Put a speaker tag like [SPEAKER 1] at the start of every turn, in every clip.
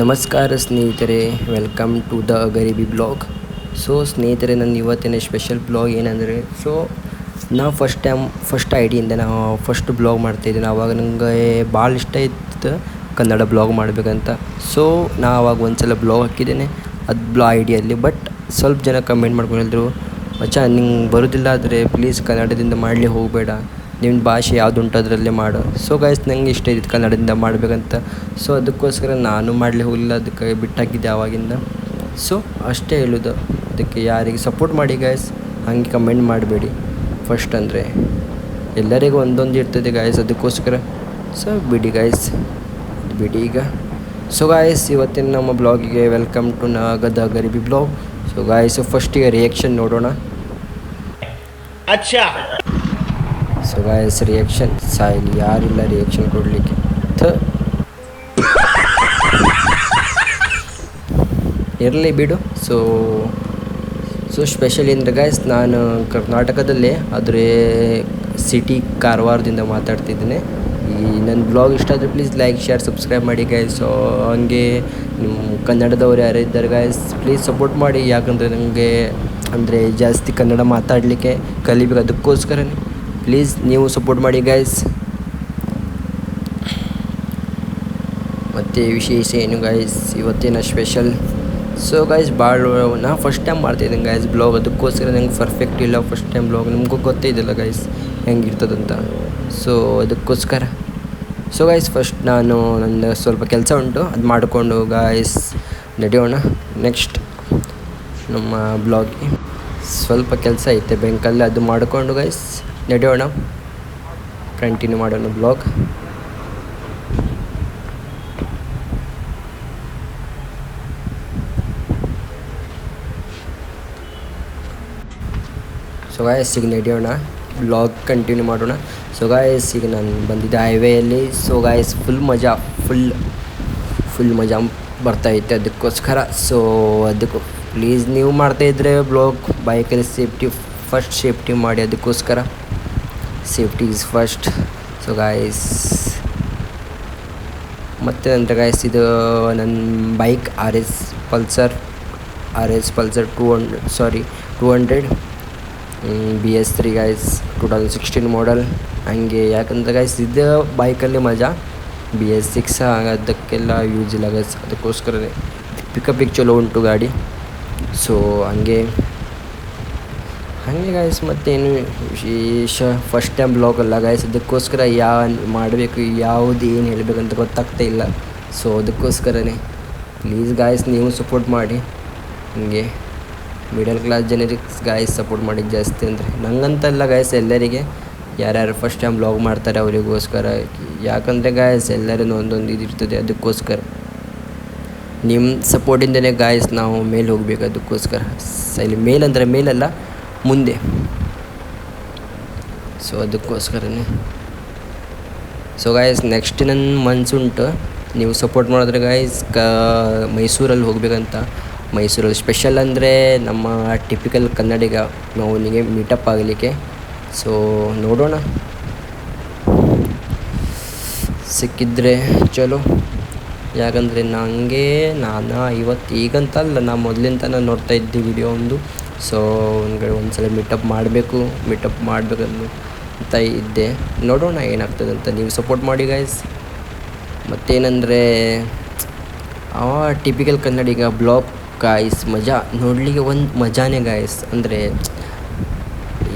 [SPEAKER 1] ನಮಸ್ಕಾರ ಸ್ನೇಹಿತರೆ welcome to the ಗರೀಬಿ blog so ಸ್ನೇಹಿತರೆ, ನನ್ನ ಇವತ್ತಿನ ಸ್ಪೆಷಲ್ ಬ್ಲಾಗ್ ಏನಂದರೆ ಸೊ ನಾ ಫಸ್ಟ್ ಟೈಮ್ ಫಸ್ಟ್ ಐಡಿಯಿಂದ ನಾವು ಫಸ್ಟ್ ಬ್ಲಾಗ್ ಮಾಡ್ತಾಯಿದ್ದೀನಿ ಆವಾಗ ನನಗೆ ಭಾಳ ಇಷ್ಟ ಇತ್ತು ಕನ್ನಡ ಬ್ಲಾಗ್ ಮಾಡಬೇಕಂತ. ಸೊ ನಾ ಆವಾಗ ಒಂದು ಸಲ ಬ್ಲಾಗ್ ಹಾಕಿದ್ದೇನೆ. ಅದು ಬ್ಲಾ ಐಡಿಯಲ್ಲಿ ಬಟ್ ಸ್ವಲ್ಪ ಜನ ಕಮೆಂಟ್ ಮಾಡ್ಕೊಂಡಿದ್ರು ಮಚ್ಚ, ನಿಂಗೆ ಬರೋದಿಲ್ಲ, ಆದರೆ ಪ್ಲೀಸ್ ಕನ್ನಡದಿಂದ ಮಾಡಲಿ ಹೋಗಬೇಡ. ನಿಮ್ಮ ಭಾಷೆ ಯಾವುದುಂಟು ಅದರಲ್ಲೇ ಮಾಡು. ಸೊ ಗೈಸ್ ನಂಗೆ ಇಷ್ಟ ಇದ್ದಿದ್ದು ಕನ್ನಡದಿಂದ ಮಾಡಬೇಕಂತ. ಸೊ ಅದಕ್ಕೋಸ್ಕರ ನಾನು ಮಾಡಲಿ ಹೋಗಲಿಲ್ಲ, ಅದಕ್ಕೆ ಬಿಟ್ಟಾಕಿದ್ದೆ ಆವಾಗಿಂದ. ಸೊ ಅಷ್ಟೇ ಹೇಳೋದು. ಅದಕ್ಕೆ ಯಾರಿಗೆ ಸಪೋರ್ಟ್ ಮಾಡಿ ಗಾಯ್ಸ್ ಹಂಗೆ ಕಮೆಂಟ್ ಮಾಡಬೇಡಿ. ಫಸ್ಟ್ ಅಂದರೆ ಎಲ್ಲರಿಗೂ ಒಂದೊಂದು ಇರ್ತದೆ ಗಾಯ್ಸ್ ಅದಕ್ಕೋಸ್ಕರ. ಸೊ ಬಿಡಿ ಗಾಯ್ಸ್ ಬಿಡಿ ಈಗ. ಸೊ ಗಾಯಸ್ ಇವತ್ತಿನ ನಮ್ಮ ಬ್ಲಾಗಿಗೆ ವೆಲ್ಕಮ್ ಟು ನಾಗದ ಗರಿಬಿ ಬ್ಲಾಗ್ ಸೊ ಗಾಯ್ಸ್ ಫಸ್ಟಿಗೆ ರಿಯಾಕ್ಷನ್ ನೋಡೋಣ.
[SPEAKER 2] ಅಚ್ಚಾ.
[SPEAKER 1] ಸೊ ಗಾಯಸ್ ರಿಯಾಕ್ಷನ್ ಸಾಯಿಲ್ ಯಾರಿಲ್ಲ ರಿಯಾಕ್ಷನ್ ಕೊಡಲಿಕ್ಕೆ? ಇರಲಿ ಬಿಡು. ಸೊ ಸೊ ಸ್ಪೆಷಲ್ ಅಂದರೆ ಗಾಯಸ್ ನಾನು ಕರ್ನಾಟಕದಲ್ಲೇ, ಆದರೆ ಸಿಟಿ ಕಾರವಾರದಿಂದ ಮಾತಾಡ್ತಿದ್ದೀನಿ. ಈ ನನ್ನ ಬ್ಲಾಗ್ ಇಷ್ಟ ಆದರೆ ಪ್ಲೀಸ್ ಲೈಕ್ ಶೇರ್ ಸಬ್ಸ್ಕ್ರೈಬ್ ಮಾಡಿ ಗಾಯ್ಸ್ ಸೊ ಹಂಗೆ ನಿಮ್ಮ ಕನ್ನಡದವ್ರು ಯಾರು ಇದ್ದಾರೆ ಗಾಯ್ಸ್ ಪ್ಲೀಸ್ ಸಪೋರ್ಟ್ ಮಾಡಿ. ಯಾಕಂದರೆ ನನಗೆ ಅಂದರೆ ಜಾಸ್ತಿ ಕನ್ನಡ ಮಾತಾಡಲಿಕ್ಕೆ ಕಲಿಬೇಕು. ಅದಕ್ಕೋಸ್ಕರನೇ. ಪ್ಲೀಸ್ ನೀವು ಸಪೋರ್ಟ್ ಮಾಡಿ ಗೈಸ್ ಮತ್ತು ವಿಶೇಷ ಏನು ಗೈಸ್ ಇವತ್ತಿನ ಸ್ಪೆಷಲ್ ಸೊ ಗೈಸ್ ಭಾಳ ನಾ ಫಸ್ಟ್ ಟೈಮ್ ಮಾಡ್ತಾಯಿದ್ದೀನಿ ಗೈಸ್ ಬ್ಲಾಗ್ ಅದಕ್ಕೋಸ್ಕರ ನಂಗೆ ಪರ್ಫೆಕ್ಟ್ ಇಲ್ಲ ಫಸ್ಟ್ ಟೈಮ್ ಬ್ಲಾಗ್ ನಿಮಗೂ ಗೊತ್ತೇ ಇದೆಯಲ್ಲ ಗೈಸ್ ಹೆಂಗಿರ್ತದಂತ. ಸೊ ಅದಕ್ಕೋಸ್ಕರ. ಸೊ ಗೈಸ್ ಫಸ್ಟ್ ನಾನು ನನ್ನ ಸ್ವಲ್ಪ ಕೆಲಸ ಉಂಟು. ಅದು ಮಾಡಿಕೊಂಡು ಗೈಸ್ ನಡೆಯೋಣ. ನೆಕ್ಸ್ಟ್ ನಮ್ಮ ಬ್ಲಾಗ್ಗೆ ಸ್ವಲ್ಪ ಕೆಲಸ ಐತೆ ಬ್ಯಾಂಕಲ್ಲಿ ಅದು ಮಾಡಿಕೊಂಡು ಗೈಸ್ ನಡೆಯೋಣ ಕಂಟಿನ್ಯೂ ಮಾಡೋಣ ಬ್ಲಾಗ್ ಸೊ ಗಾಯಸ್ ಈಗ ನಡೆಯೋಣ ಬ್ಲಾಗ್ ಕಂಟಿನ್ಯೂ ಮಾಡೋಣ. ಸೊ ಗಾಯಸ್ ಈಗ ನಾನು ಬಂದಿದ್ದೆ ಹೈವೇಯಲ್ಲಿ ಸೊ ಗಾಯಸ್ ಫುಲ್ ಮಜಾ ಫುಲ್ ಫುಲ್ ಮಜಾ ಬರ್ತೈತೆ ಅದಕ್ಕೋಸ್ಕರ. ಸೊ ಅದಕ್ಕೂ ಪ್ಲೀಸ್ ನೀವು ಮಾಡ್ತಾಯಿದ್ರೆ ಬ್ಲಾಗ್ ಬೈಕಲ್ಲಿ ಸೇಫ್ಟಿ ಫಸ್ಟ್ ಸೇಫ್ಟಿ ಮಾಡಿ ಅದಕ್ಕೋಸ್ಕರ. Safety is first so guys ಮತ್ತು ನಂತರ ಗೈಸ್ ಇದು ನನ್ನ bike R S Pulsar R S Pulsar two hundred sorry two hundred B S three guys two thousand sixteen model ಹಂಗೆ ಯಾಕಂದ್ರೆ ಗೈಸ್ ಇದು ಬೈಕಲ್ಲಿ ಮಜಾ. ಬಿ ಎಸ್ ಸಿಕ್ಸ್ ಅದಕ್ಕೆಲ್ಲ ಯೂಸ್ ಇಲ್ಲ ಗಾಯ್ಸ್ ಅದಕ್ಕೋಸ್ಕರನೇ ಪಿಕಪಿಗೆ ಚಲೋ ಉಂಟು ಗಾಡಿ. ಸೊ ಹಂಗೆ ಹಾಗೆ ಗಾಯಸ್ ಮತ್ತೇನು ವಿಶೇಷ? ಫಸ್ಟ್ ಟೈಮ್ ಬ್ಲಾಗ್ ಅಲ್ಲ ಗಾಯಸ್ ಅದಕ್ಕೋಸ್ಕರ ಯಾ ಮಾಡಬೇಕು, ಯಾವುದು ಏನು ಹೇಳಬೇಕಂತ ಗೊತ್ತಾಗ್ತಾ ಇಲ್ಲ. ಸೊ ಅದಕ್ಕೋಸ್ಕರನೇ ಪ್ಲೀಸ್ ಗಾಯಸ್ ನೀವು ಸಪೋರ್ಟ್ ಮಾಡಿ. ಹಂಗೆ ಮಿಡಲ್ ಕ್ಲಾಸ್ ಜನರಿಗೆ ಗಾಯಸ್ ಸಪೋರ್ಟ್ ಮಾಡಿ ಜಾಸ್ತಿ ಅಂದರೆ. ನಂಗಂತಲ್ಲ ಗಾಯಸ್ ಎಲ್ಲರಿಗೆ ಯಾರ್ಯಾರು ಫಸ್ಟ್ ಟೈಮ್ ಬ್ಲಾಗ್ ಮಾಡ್ತಾರೆ ಅವರಿಗೋಸ್ಕರ. ಯಾಕಂದರೆ ಗಾಯಸ್ ಎಲ್ಲರೂ ಒಂದೊಂದು ಇದು ಅದಕ್ಕೋಸ್ಕರ. ನಿಮ್ಮ ಸಪೋರ್ಟಿಂದನೇ ಗಾಯಸ್ ನಾವು ಮೇಲೆ ಹೋಗಬೇಕು, ಅದಕ್ಕೋಸ್ಕರ. ಸೈಲಿ ಮೇಲಂದರೆ ಮೇಲಲ್ಲ ಮುಂದೆ. ಸೊ ಅದಕ್ಕೋಸ್ಕರನೇ. ಸೊ ಗಾಯ್ಸ್ ನೆಕ್ಸ್ಟ್ ನನ್ನ ಮನ್ಸುಂಟು ನೀವು ಸಪೋರ್ಟ್ ಮಾಡಿದ್ರೆ ಗಾಯ್ಸ್ ಕ, ಮೈಸೂರಲ್ಲಿ ಹೋಗಬೇಕಂತ. ಮೈಸೂರಲ್ಲಿ ಸ್ಪೆಷಲ್ ಅಂದರೆ ನಮ್ಮ ಟಿಪಿಕಲ್ ಕನ್ನಡಿಗ ಅವನಿಗೆ ಮೀಟಪ್ ಆಗಲಿಕ್ಕೆ. ಸೊ ನೋಡೋಣ. ಸಿಕ್ಕಿದ್ರೆ ಚಲೋ. ಯಾಕಂದರೆ ನನಗೆ ನಾನು ಇವತ್ತು ಈಗಂತಲ್ಲ, ನಾ ಮೊದಲಿಂದ ನಾನು ನೋಡ್ತಾ ಇದ್ದೆ ವಿಡಿಯೋ ಒಂದು. ಸೊ ಒಂದು ಒಂದು ಸಲ ಮೀಟಪ್ ಮಾಡಬೇಕು ಮೀಟಪ್ ಮಾಡಬೇಕನ್ನು ಅಂತ ಇದ್ದೆ. ನೋಡೋಣ ಏನಾಗ್ತದೆ ಅಂತ ನೀವು ಸಪೋರ್ಟ್ ಮಾಡಿ ಗಾಯ್ಸ್ ಮತ್ತೇನಂದರೆ, ಆ ಟಿಪಿಕಲ್ ಕನ್ನಡಿಗ ಬ್ಲಾಗ್ ಗಾಯ್ಸ್ ಮಜಾ ನೋಡಲಿಕ್ಕೆ ಒಂದು ಮಜಾನೇ ಗಾಯ್ಸ್ ಅಂದರೆ,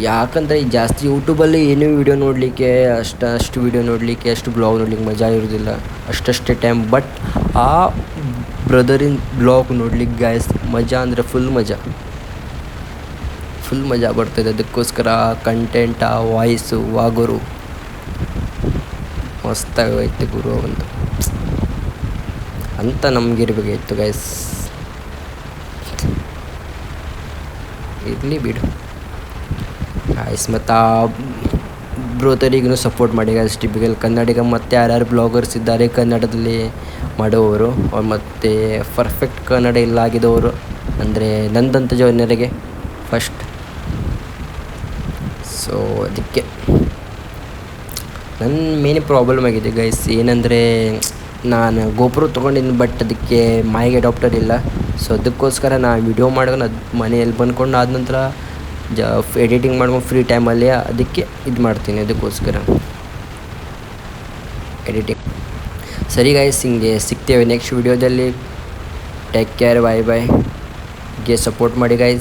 [SPEAKER 1] ಯಾಕಂದರೆ ಜಾಸ್ತಿ ಯೂಟ್ಯೂಬಲ್ಲಿ ಏನೂ ವೀಡಿಯೋ ನೋಡಲಿಕ್ಕೆ, ಅಷ್ಟು ಅಷ್ಟು ವೀಡಿಯೋ ನೋಡಲಿಕ್ಕೆ, ಅಷ್ಟು ಬ್ಲಾಗ್ ನೋಡ್ಲಿಕ್ಕೆ ಮಜಾ ಇರೋದಿಲ್ಲ. ಅಷ್ಟಷ್ಟೇ ಟೈಮ್ ಬಟ್ ಆ ಬ್ರದರಿನ ಬ್ಲಾಗ್ ನೋಡ್ಲಿಕ್ಕೆ ಗಾಯ್ಸ್ ಮಜಾ ಅಂದರೆ ಫುಲ್ ಮಜಾ. ಫುಲ್ ಮಜಾ ಬರ್ತದೆ. ಅದಕ್ಕೋಸ್ಕರ ಕಂಟೆಂಟ್ ಆ ವಾಯ್ಸು ವಾಗುರು ಮಸ್ತಾಗೈತೆ ಗುರು ಒಂದು. ಅಂತ ನಮಗಿರ್ಬೇಕಾಗಿತ್ತು ಗೈಸ್ ಇರಲಿ ಬಿಡು. ಗಾಯ್ಸ್ ಮತ್ತು ಆ ಬ್ರೋತರಿಗೂ ಸಪೋರ್ಟ್ ಮಾಡಿ ಗಾಯ್ಸ್ ಟಿಪಿಕಲ್ ಕನ್ನಡಿಗ ಮತ್ತು ಯಾರ್ಯಾರು ಬ್ಲಾಗರ್ಸ್ ಇದ್ದಾರೆ ಕನ್ನಡದಲ್ಲಿ ಮಾಡುವವರು. ಮತ್ತು ಪರ್ಫೆಕ್ಟ್ ಕನ್ನಡ ಇಲ್ಲ ಆಗಿದವರು ಅಂದರೆ ನಂದಂತ ಜನರಿಗೆ ಫಸ್ಟ್ ಸೊ ಅದಕ್ಕೆ ನನ್ನ ಮೇನ್ ಪ್ರಾಬ್ಲಮ್ ಆಗಿದೆ ಗೈಸ್ ಏನಂದರೆ, ನಾನು ಗೋಪುರ ತೊಗೊಂಡಿನಿ ಬಟ್ ಅದಕ್ಕೆ ಮೈಗೆ ಅಡಾಪ್ಟರ್ ಇಲ್ಲ. ಸೊ ಅದಕ್ಕೋಸ್ಕರ ನಾನು ವಿಡಿಯೋ ಮಾಡ್ಕೊಂಡು ಅದು ಮನೆಯಲ್ಲಿ ಬಂದ್ಕೊಂಡು ಆದ ನಂತರ ಜ ಎಡಿಟಿಂಗ್ ಮಾಡ್ಕೊಂಡು ಫ್ರೀ ಟೈಮಲ್ಲಿ ಅದಕ್ಕೆ ಇದು ಮಾಡ್ತೀನಿ ಅದಕ್ಕೋಸ್ಕರ. ಎಡಿಟಿಂಗ್ ಸರಿ ಗಾಯ್ಸ್ ಹಿಂಗೆ ಸಿಗ್ತೇವೆ ನೆಕ್ಸ್ಟ್ ವಿಡಿಯೋದಲ್ಲಿ ಟೇಕ್ ಕೇರ್ ಬಾಯ್ ಬಾಯ್ಗೆ ಸಪೋರ್ಟ್ ಮಾಡಿ ಗಾಯ್ಸ್